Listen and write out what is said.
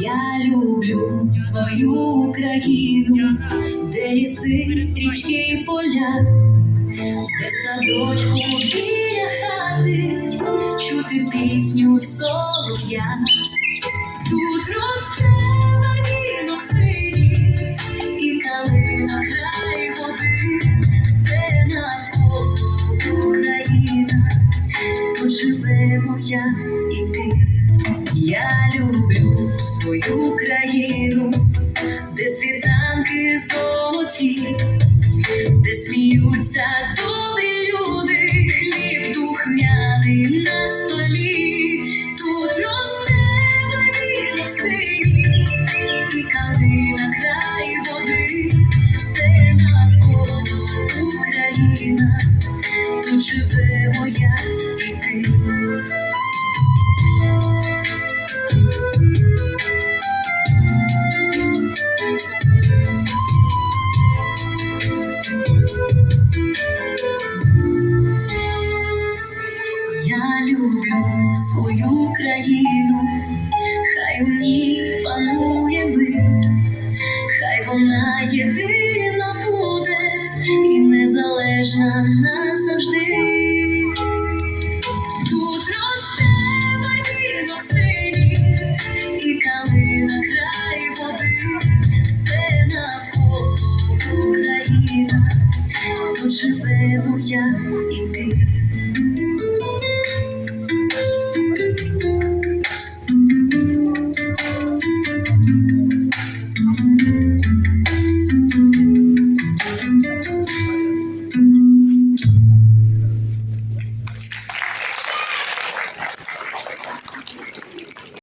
Я люблю свою Україну, де ліси, річки і поля, де в садочку біля хати чути пісню солов'я. Живе моя і ти. Я люблю свою країну, де світанки золоті, де сміються добрі люди, хліб духмяний на столі. Тут росте варінок синій і калина край води, все навколо Україна, тут живе моя. Я люблю свою країну, хай у ній панує мир, хай вона єдина.